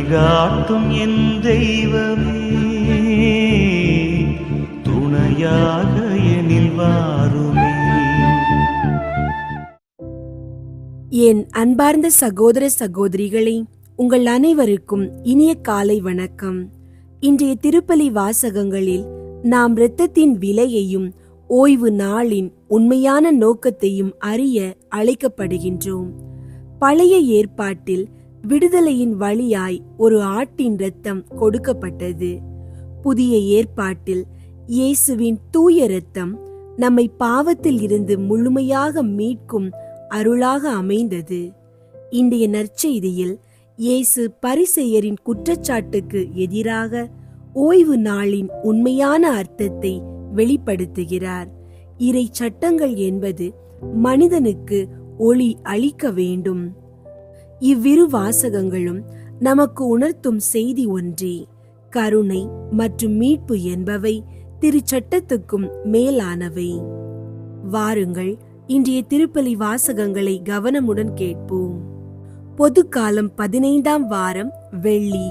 வழிகாட்டும் என் தெய்வமே. துணையாக எனில் வாருமே. என் அன்பார்ந்த சகோதர சகோதரிகளே உங்கள் அனைவருக்கும் இனிய காலை வணக்கம். இன்றைய திருப்பலி வாசகங்களில் நாம் இரத்தத்தின் விலையையும் ஓய்வு நாளின் உண்மையான நோக்கத்தையும் அறிய அழைக்கப்படுகின்றோம். பழைய ஏற்பாட்டில் விடுதலையின் வழியாய் ஒரு ஆட்டின் இரத்தம் கொடுக்கப்பட்டது. புதிய ஏற்பாட்டில் இயேசுவின் தூய இரத்தம் நம்மை பாவத்தில் இருந்து முழுமையாக மீட்கும் அருளாக அமைந்தது. இன்றைய நற்செய்தியில் இயேசு பரிசெயரின் குற்றச்சாட்டுக்கு எதிராக ஓய்வு நாளின் உண்மையான அர்த்தத்தை வெளிப்படுத்துகிறார். இறை சட்டங்கள் என்பது மனிதனுக்கு ஒளி அளிக்க வேண்டும். இவ்விரு வாசகங்களும் நமக்கு உணர்த்தும் செய்தி ஒன்றே. கருணை மற்றும் மீட்பு என்பவை திருச்சட்டத்துக்கும் மேலானவை. வாருங்கள் இன்றைய திருப்பலி வாசகங்களை கவனமுடன் கேட்போம். பொதுக்காலம் பதினைந்தாம் வாரம் வெள்ளி.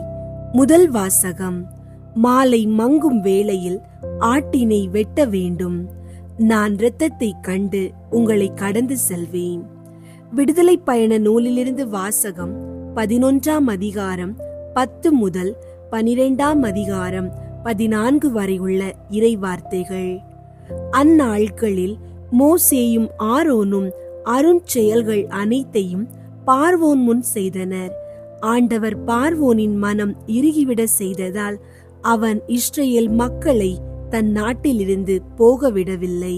முதல் வாசகம் மாலை மங்கும் வேளையில் ஆட்டினை வெட்ட வேண்டும். நான் இரத்தத்தை கண்டு உங்களை கடந்து செல்வேன். விடுதலை பயண நூலிலிருந்து வாசகம் பதினொன்றாம் அதிகாரம் பத்து முதல் பனிரெண்டாம் அதிகாரம் பதினான்கு வரை உள்ள இறைவார்த்தைகள். அந்நாட்களில் மோசேயும் ஆரோனும் அருண் செயல்கள் அனைத்தையும் பார்வோன் முன் செய்தனர். ஆண்டவர் பார்வோனின் மனம் இறுகிவிட செய்ததால் அவன் இஸ்ரேல் மக்களை தன் நாட்டிலிருந்து போகவிடவில்லை.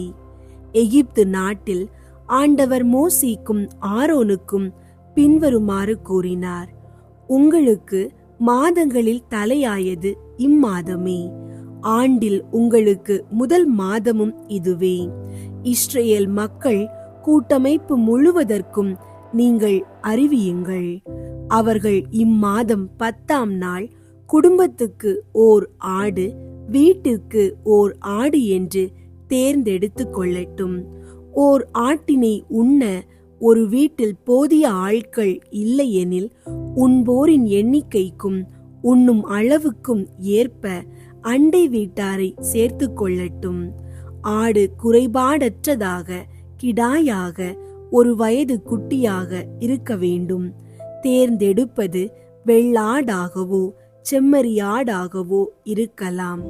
எகிப்து நாட்டில் ஆண்டவர் மோசிக்கும் ஆரோனுக்கும் பின்வருமாறு கூறினார் உங்களுக்கு மாதங்களில் தலையாயது இம்மாதமே. ஆண்டில் உங்களுக்கு முதல் மாதமும் இதுவே. இஸ்ரேல் மக்கள் கூட்டமைப்பு முழுவதற்கும் நீங்கள் அறிவியுங்கள். அவர்கள் இம்மாதம் பத்தாம் நாள் குடும்பத்துக்கு ஓர் ஆடு வீட்டுக்கு ஓர் ஆடு என்று தேர்ந்தெடுத்து கொள்ளட்டும். ஓர் ஆட்டினை உண்ண ஒரு வீட்டில் போதிய ஆட்கள் இல்லையெனில் உண்போரின் எண்ணிக்கைக்கும் உண்ணும் அளவுக்கும் ஏற்ப அண்டை வீட்டாரை சேர்த்து கொள்ளட்டும். ஆடு குறைபாடற்றதாக கிடாயாக ஒரு வயது குட்டியாக இருக்க வேண்டும். தேர்ந்தெடுப்பது வெள்ளாடாகவோ செம்மறியாடாகவோ இருக்கலாம்.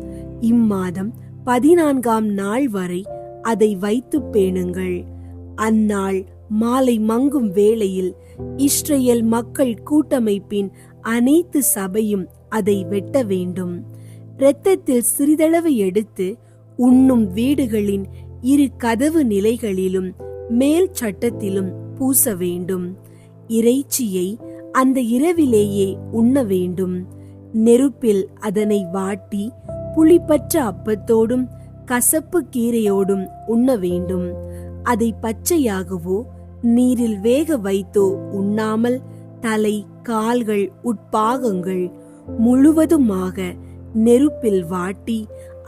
இம்மாதம் பதினான்காம் நாள் வரை அதை வைத்து பேணுங்கள். அந்நாள் மாலை மங்கும் வேளையில் இஸ்ரேல் மக்கள் கூட்டமைப்பின் அனைத்து சபையும் அதை வெட்ட வேண்டும். இரத்தத்தில் சிறிதளவு எடுத்து உண்ணும் வீடுகளின் இரு கதவு நிலைகளிலும் மேல் சட்டத்திலும் பூச வேண்டும். இறைச்சியை அந்த இரவிலேயே உண்ண வேண்டும். நெருப்பில் அதனை வாட்டி புளிப்பற்ற அப்பத்தோடும் கசப்பு கீரையோடும் உண்ண வேண்டும். அதை பச்சையாகவோ நீரில் வேக வைத்தோ உண்ணாமல் தலை கால்கள் உட்பாகங்கள் முழுவதுமாக நெருப்பில் வாட்டி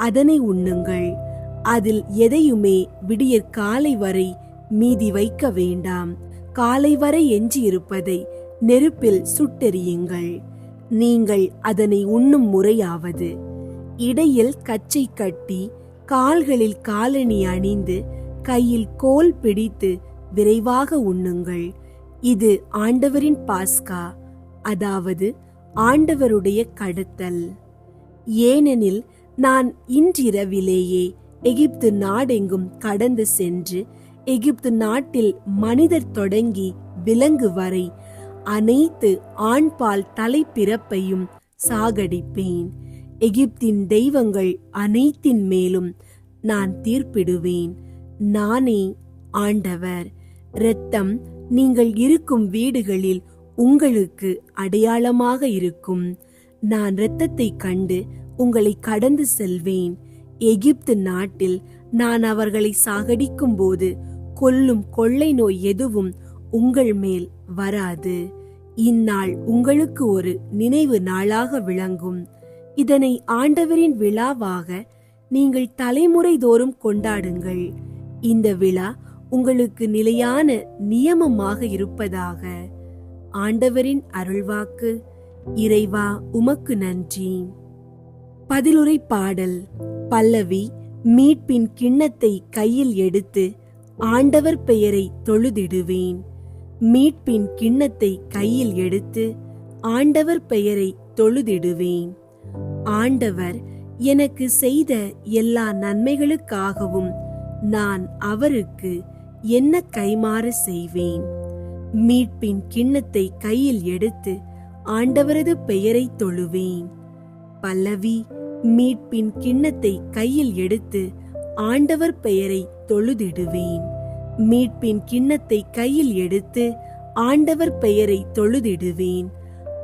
அதனை உண்ணுங்கள். அதில் எதையுமே விடியற் காலை வரை மீதி வைக்க வேண்டாம். காலை வரை எஞ்சியிருப்பதை நெருப்பில் சுட்டெரியுங்கள் நீங்கள் அதனை உண்ணும் முறையாவது. இடையில் கச்சை கட்டி கால்களில் காலணி அணிந்து கையில் கோல் பிடித்து விரைவாக உண்ணுங்கள். இது ஆண்டவரின் பாஸ்கா அதாவது ஆண்டவருடைய கடத்தல். ஏனெனில் நான் இன்றிரவிலேயே எகிப்து நாடெங்கும் கடந்து சென்று எகிப்து நாட்டில் மனிதர் தொடங்கி விலங்கு வரை அனைத்து ஆண்பால் தலைப்பிறப்பையும் சாகடிப்பேன். எகிப்தின் தெய்வங்கள் அனைத்தின் மேலும் நான் தீர்ப்பிடுவேன். நானே ஆண்டவர். இரத்தம் நீங்கள் இருக்கும் வீடுகளில் உங்களுக்கு அடையாளமாக இருக்கும். நான் இரத்தத்தை கண்டு உங்களை கடந்து செல்வேன். எகிப்து நாட்டில் நான் அவர்களை சாகடிக்கும் போது கொல்லும் கொள்ளை நோய் எதுவும் உங்கள் மேல் வராது. இந்நாள் உங்களுக்கு ஒரு நினைவு நாளாக விளங்கும். இதனை ஆண்டவரின் விழாவாக நீங்கள் தலைமுறை தோறும் கொண்டாடுங்கள். இந்த விழா உங்களுக்கு நிலையான நியமமாக இருப்பதாக ஆண்டவரின் அருள்வாக்கு. இறைவா உமக்கு நன்றி. பதிலுரை பாடல். பல்லவி மீட்பின் கிண்ணத்தை கையில் எடுத்து ஆண்டவர் பெயரை தொழுதிடுவேன். மீட்பின் கிண்ணத்தை கையில் எடுத்து ஆண்டவர் பெயரை தொழுதிடுவேன். ஆண்டவர் எனக்கு செய்த எல்லா நன்மைகளுக்காகவும் நான் அவருக்கு என்ன கைமாறு செய்வேன்? மீட்பின் கிண்ணத்தை கையில் எடுத்து ஆண்டவரது பெயரை தொழுவேன். பல்லவி மீட்பின் கிண்ணத்தை கையில் எடுத்து ஆண்டவர் பெயரை தொழுதிடுவேன். மீட்பின் கிண்ணத்தை கையில் எடுத்து ஆண்டவர் பெயரை தொழுதிடுவேன்.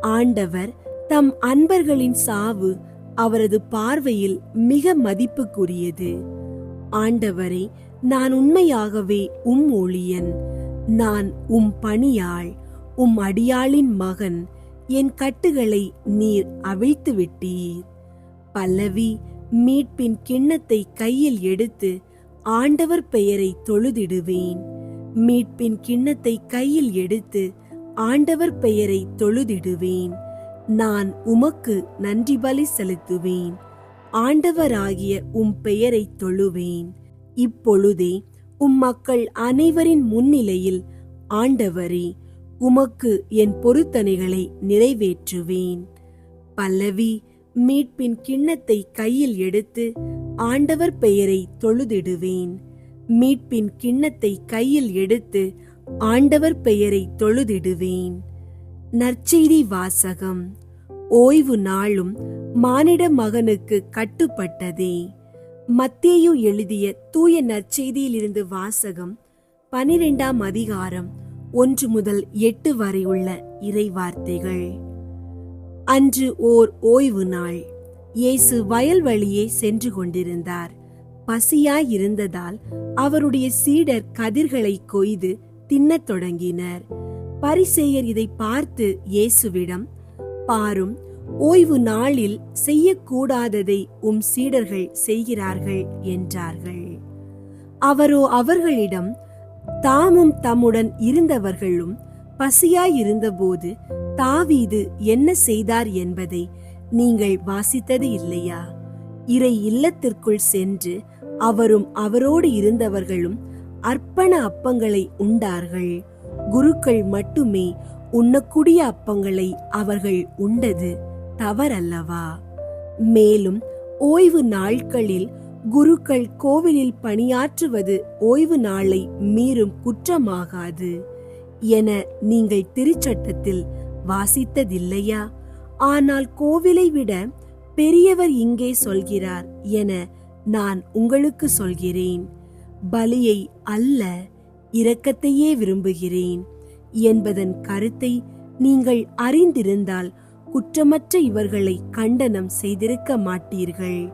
ஆண்டவர் தம் அன்பர்களின் சாவு அவரது பார்வையில் மிக மதிப்புக்குரியது. ஆண்டவரே நான் உண்மையாகவே உம் ஊழியன் நான் உம் பணியாள் உம் அடியாளின் மகன். என் கட்டுகளை நீர் அவிழ்த்து விட்டீர். பல்லவி மீட்பின் கிண்ணத்தை கையில் எடுத்து ஆண்டவர் பெயரை தொழுதிடுவேன். மீட்பின் கிண்ணத்தை கையில் எடுத்து ஆண்டவர் பெயரை தொழுதிடுவேன். நான் உமக்கு நன்றி பலி செலுத்துவேன். ஆண்டவராகிய உம் பெயரை தொழுவேன். இப்பொழுதே உம் மக்கள் அனைவரின் முன்னிலையில் ஆண்டவரே உமக்கு என் பொருத்தனைகளை நிறைவேற்றுவேன். பல்லவி மீட்பின் கிண்ணத்தை கையில் எடுத்து ஆண்டவர் பெயரை தொழுதிடுவேன். மீட்பின் கிண்ணத்தை கையில் எடுத்து ஆண்டவர் பெயரை தொழுதிடுவேன். நற்செய்தி வாசகம். ஓய்வு நாளும் மானிட மகனுக்கு கட்டுப்பட்டதே. மத்தேயு எழுதிய தூய நற்செய்தியிலிருந்து வாசகம் பனிரெண்டாம் அதிகாரம் ஒன்று முதல் எட்டு வரை உள்ள இறைவார்த்தைகள். அன்று ஓர் ஓய்வு நாள். இயேசு வயல்வழியே சென்று கொண்டிருந்தார். பசியாய் இருந்ததால் அவருடைய சீடர் கதிர்களை கொய்து தின்னத் தொடங்கினர். பரிசேயர் இதை பார்த்து இயேசுவிடம் பாரும் ஓய்வு நாளில் செய்யக்கூடாததை உம் சீடர்கள் செய்கிறார்கள் என்றார்கள். அவரோ அவர்களிடம் தாமும் தம்முடன் இருந்தவர்களும் பசியாயிருந்தபோது தாவீது என்ன செய்தார் என்பதை நீங்கள் வாசித்தது இல்லையா? இறை இல்லத்திற்குள் சென்று அவரும் அவரோடு இருந்தவர்களும் அர்ப்பண அப்பங்களை உண்டார்கள். குருக்கள் மட்டுமே உண்ணக்கூடிய அப்பங்களை அவர்கள் உண்டது தவறல்லவா? மேலும் ஓய்வு நாட்களில் குருக்கள் கோவிலில் பணியாற்றுவது ஓய்வு நாளை மீறும் குற்றமாகாது என நீங்கள் திருச்சட்டத்தில் வாசித்ததில்லையா? ஆனால் கோவிலை விட பெரியவர் இங்கே சொல்கிறார் என நான் உங்களுக்கு சொல்கிறேன். பலியை அல்ல இரக்கத்தையே விரும்புகிறேன் என்பதன் கருத்தை நீங்கள் அறிந்திருந்தால் குற்றமற்ற இவர்களை கண்டனம் செய்திருக்க மாட்டீர்கள்.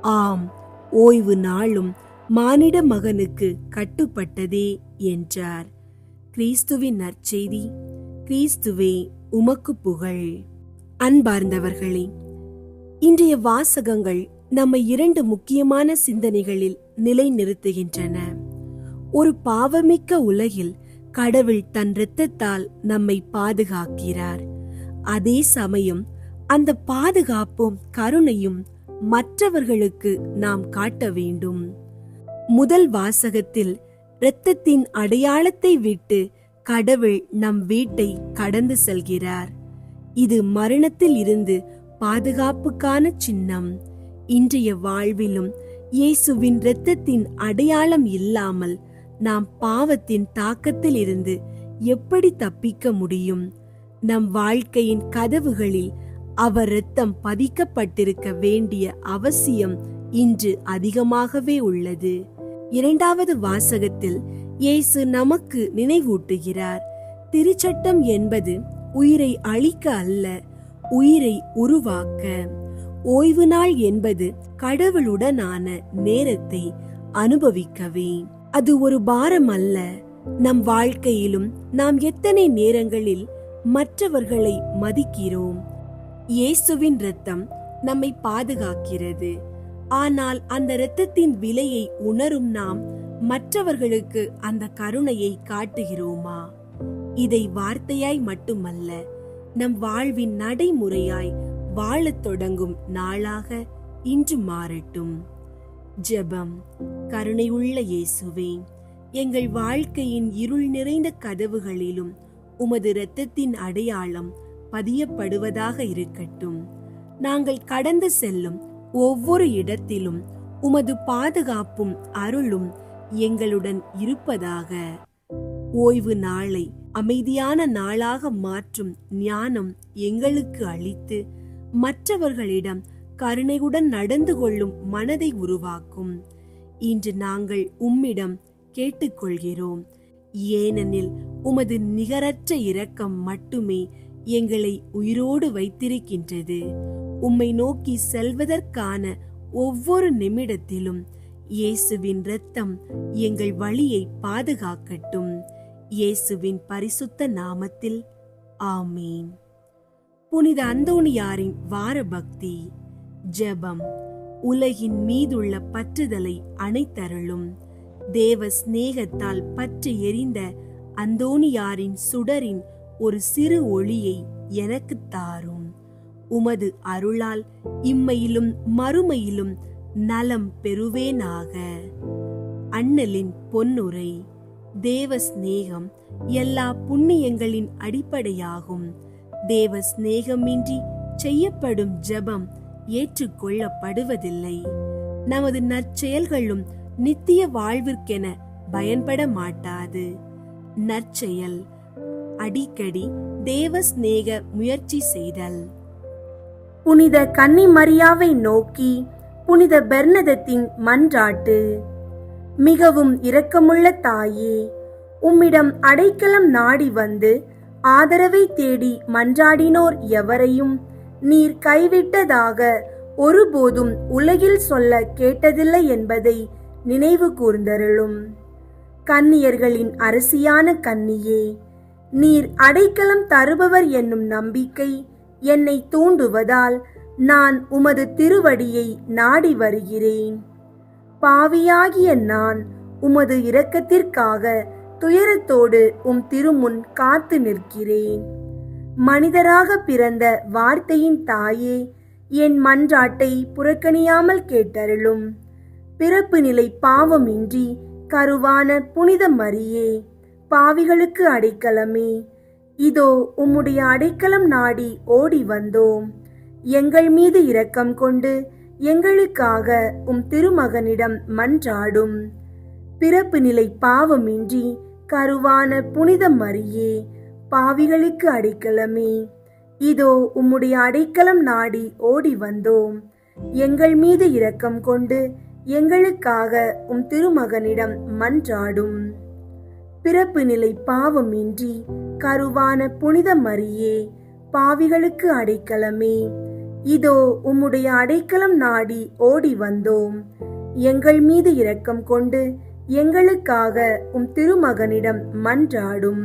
ஆம் ஓய்வு நாளும் மானிட மகனுக்கு கட்டுப்பட்டதே என்றார். கிறிஸ்துவின் நற்செய்தி கிறிஸ்துவே உமக்கு புகழ். அன்பார்ந்தவர்களே இன்றைய வாசகங்கள் நம்மை இரண்டு முக்கியமான சிந்தனைகளில் நிலைநிறுத்துகின்றன. ஒரு பாவமிக்க உலகில் கடவுள் தன் இரத்தத்தால் நம்மை பாதுகாக்கிறார். அதே சமயம் அந்த பாதுகாப்பும் கருணையும் மற்றவர்களுக்கு நாம் காட்ட வேண்டும். முதல் வாசகத்தில் இரத்தத்தின் அடையாளத்தை விட்டு கடவுள் நம் வீட்டை கடந்து செல்கிறார். இது மரணத்தில் இருந்து பாதுகாப்புக்கான சின்னம். இன்றைய வாழ்விலும் இயேசுவின் இரத்தத்தின் அடையாளம் இல்லாமல் நாம் பாவத்தின் தாக்கத்தில் இருந்து எப்படி தப்பிக்க முடியும்? நம் வாழ்க்கையின் கதவுகளில் அவர் இரத்தம் பதிக்கப்பட்டிருக்க வேண்டிய அவசியம் இன்று அதிகமாகவே உள்ளது. இரண்டாவது வாசகத்தில் இயேசு நமக்கு நினைவூட்டுகிறார். திருச்சட்டம் என்பது உயிரை அழிக்க அல்ல உயிரை உருவாக்க. ஓய்வு நாள் என்பது கடவுளுடனான நேரத்தை அனுபவிக்கவே. அது ஒரு பாரம் அல்ல. நம் வாழ்க்கையிலும் நாம் எத்தனை நேரங்களில் மற்றவர்களை மதிக்கிறோம். இயேசுவின் இரத்தம் நம்மை பாதுகாக்கிறது. ஆனால் அந்த இரத்தத்தின் விலையை உணரும் நாம் மற்றவர்களுக்கு அந்த கருணையை காட்டுகிறோமா? இதை வார்த்தையாய் மட்டுமல்ல நம் வாழ்வின் நடைமுறையாய் வாழத் தொடங்கும் நாளாக இன்று மாறட்டும். ஜெபம். கருணையுள்ள இயேசுவே எங்கள் வாழ்க்கையின் இருள் நிறைந்த கதவுகளிலும் உமது இரத்தத்தின் அடையாளம் பதியப்படுவதாக இருக்கட்டும். நாங்கள் கடந்து செல்லும் ஒவ்வொரு இடத்திலும் உமது பாதுகாப்பும் அருளும் எங்களுடன் இருப்பதாக. ஓய்வு நாளை அமைதியான நாளாக மாற்றும் ஞானம் எங்களுக்கு அளித்து மற்றவர்களிடம் கருணையுடன் நடந்து கொள்ளும் மனதை உருவாக்கும். இன்று நாங்கள் உம்மிடம் கேட்டுக்கொள்கிறோம். ஏனெனில் உமது நிகரற்ற இரக்கம் மட்டுமே எங்களை உயிரோடு வைத்திருக்கின்றது. உம்மை நோக்கி செல்வதற்கான ஒவ்வொரு நிமிடத்திலும் இயேசுவின் இரத்தம் எங்கள் வழியை பாதுகாக்கட்டும். இயேசுவின் பரிசுத்த நாமத்தில் ஆமீன். புனித அந்தோணியாரின் வார பக்தி ஜெபம். உலகின் மீதுள்ள பற்றுதலை அணைத்தருளும். தேவ சிநேகத்தால் பற்று எரிந்த அந்தோணியாரின் சுடரின் ஒரு சிறு ஒளியை எனக்கு தாரும். உமது அருளால் இம்மையிலும் மறுமையிலும் நலம் பெறுவேனாக. அண்ணலின் பொன்னுரை. தேவ சிநேகம் எல்லா புண்ணியங்களின் அடிப்படையாகும். தேவ சிநேகமின்றி செய்யப்படும் ஜெபம் ஏற்றுக்கொள்ளப்படுவதில்லை. நமது நற்செயல்களும் நித்திய வாழ்விற்கென பயன்பட மாட்டாது நற்செயல் அடிக்கடி தேவ சிநேக முயற்சி செய்தல். புனித கன்னி மரியாவை நோக்கி புனித பெர்னதத்தின் மன்றாட்டு. மிகவும் இரக்கமுள்ள தாயே உம்மிடம் அடைக்கலம் நாடி வந்து ஆதரவை தேடி மன்றாடினோர் எவரையும் நீர் கைவிட்டதாக ஒருபோதும் உலகில் சொல்ல கேட்டதில்லை என்பதை நினைவு கூர்ந்தருளும். கன்னியர்களின் அரசியான கன்னியே நீர் அடைக்கலம் தருபவர் என்னும் நம்பிக்கை என்னை தூண்டுவதால் நான் உமது திருவடியை நாடி வருகிறேன். பாவியாகிய நான் உமது இரக்கத்திற்காக துயரத்தோடு உம் திருமுன் காத்து நிற்கிறேன். மனிதராக பிறந்த வார்த்தையின் தாயே என் மன்றாட்டை புறக்கணியாமல் கேட்டருளும். பிறப்பு நிலை பாவமின்றி கருவான புனித மரியே பாவிகளுக்கு அடைக்கலமே. இதோ உம்முடைய அடைக்கலம் நாடி ஓடி வந்தோம். எங்கள் மீது இரக்கம் கொண்டு எங்களுக்காக உம் திருமகனிடம் மன்றாடும். பிறப்பு நிலை பாவமின்றி கருவான புனித மரியே பாவிகளுக்கு அடைக்கலமே. இதோ உம்முடைய அடைக்கலம் நாடி ஓடி வந்தோம். எங்கள் மீது இரக்கம் கொண்டு எங்களுக்காக உம் திருமகனிடம் மன்றாடும். பிறப்பு நிலை பாவமின்றி கருவான புனித மரியே பாவிகளுக்கு அடைக்கலமே. இதோ உம்முடைய அடைக்கலம் நாடி ஓடி வந்தோம். எங்கள் மீது இரக்கம் கொண்டு எங்களுக்காக உம் திருமகனிடம் மன்றாடும்.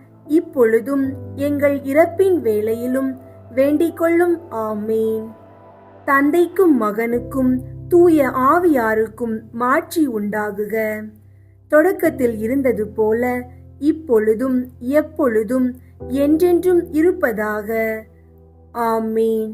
இப்பொழுதும் எங்கள் இறப்பின் வேளையிலும் வேண்டிக்கொள்ளும் ஆமேன். தந்தைக்கும் மகனுக்கும் தூய ஆவியாருக்கும் மாட்சி உண்டாகுக. தொடக்கத்தில் இருந்தது போல இப்பொழுதும் எப்பொழுதும் என்றென்றும் இருப்பதாக. ஆமேன்.